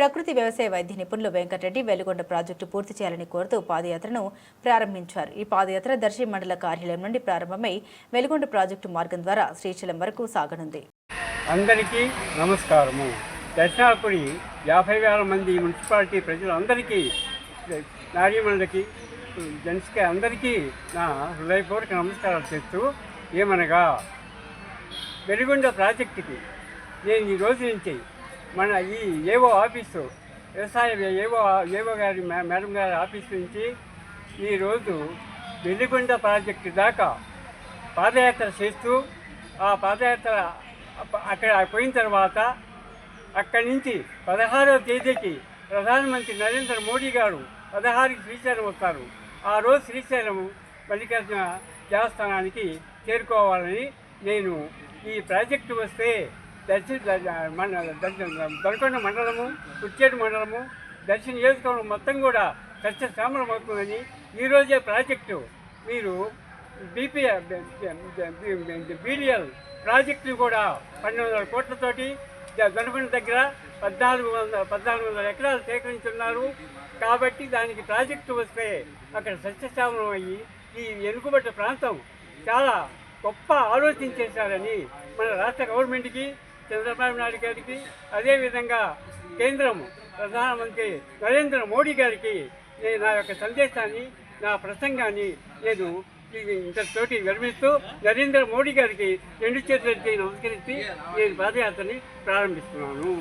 ప్రకృతి వ్యవసాయ వైద్య నిపుణులు వెంకటరెడ్డి వెలుగొండ ప్రాజెక్టు పూర్తి చేయాలని కోరుతూ పాదయాత్రను ప్రారంభించారు. ఈ పాదయాత్ర దర్శి మండల కార్యాలయం నుండి ప్రారంభమై వెలుగొండ ప్రాజెక్టు మార్గం ద్వారా శ్రీశైలం వరకు సాగనుంది. అందరికీ నమస్కారము. దర్శనాపురి యాభై వేల మంది మున్సిపాలిటీ ప్రజలందరికీ నారీమణులకి జెంట్స్కి అందరికీ నా హృదయపూర్వక నమస్కారాలు చేస్తూ ఏమనగా వెలుగొండ ప్రాజెక్టుకి నేను ఈ రోజు నుంచి మన ఈ ఏవో ఆఫీసు వ్యవసాయ ఏవో ఏవో గారి మేడం గారి ఆఫీస్ నుంచి ఈరోజు వెల్లిగొండ ప్రాజెక్టు దాకా పాదయాత్ర చేస్తూ ఆ పాదయాత్ర అక్కడ పోయిన తర్వాత అక్కడి నుంచి పదహారవ తేదీకి ప్రధానమంత్రి నరేంద్ర మోడీ గారు పదహారుకి శ్రీశైలం వస్తారు. ఆ రోజు శ్రీశైలం మల్లికార్జున దేవస్థానానికి చేరుకోవాలని నేను ఈ ప్రాజెక్టు వస్తే దర్శి మన దొరకొండ మండలము కుచ్చేటి మండలము దర్శన నియోజకవర్గం మొత్తం కూడా సస్యశ్యామలం అవుతుందని ఈరోజే ప్రాజెక్టు. మీరు బీపీ బీడిఎల్ ప్రాజెక్టు కూడా పన్నెండు వందల కోట్లతోటి దొనకొండ దగ్గర పద్నాలుగు వందల పద్నాలుగు వందల ఎకరాలు సేకరించున్నారు. కాబట్టి దానికి ప్రాజెక్టు వస్తే అక్కడ సస్యశ్యామలం అయ్యి ఈ వెనుకబడ్డ ప్రాంతం చాలా గొప్ప ఆలోచించేశారని మన రాష్ట్ర గవర్నమెంట్కి చంద్రబాబు నాయుడు గారికి అదేవిధంగా కేంద్రం ప్రధానమంత్రి నరేంద్ర మోడీ గారికి నేను నా యొక్క సందేశాన్ని నా ప్రసంగాన్ని నేను ఇంతటితోటి విరమిస్తూ నరేంద్ర మోడీ గారికి రెండు చేతులకి నమస్కరించి నేను పాదయాత్రని ప్రారంభిస్తున్నాను.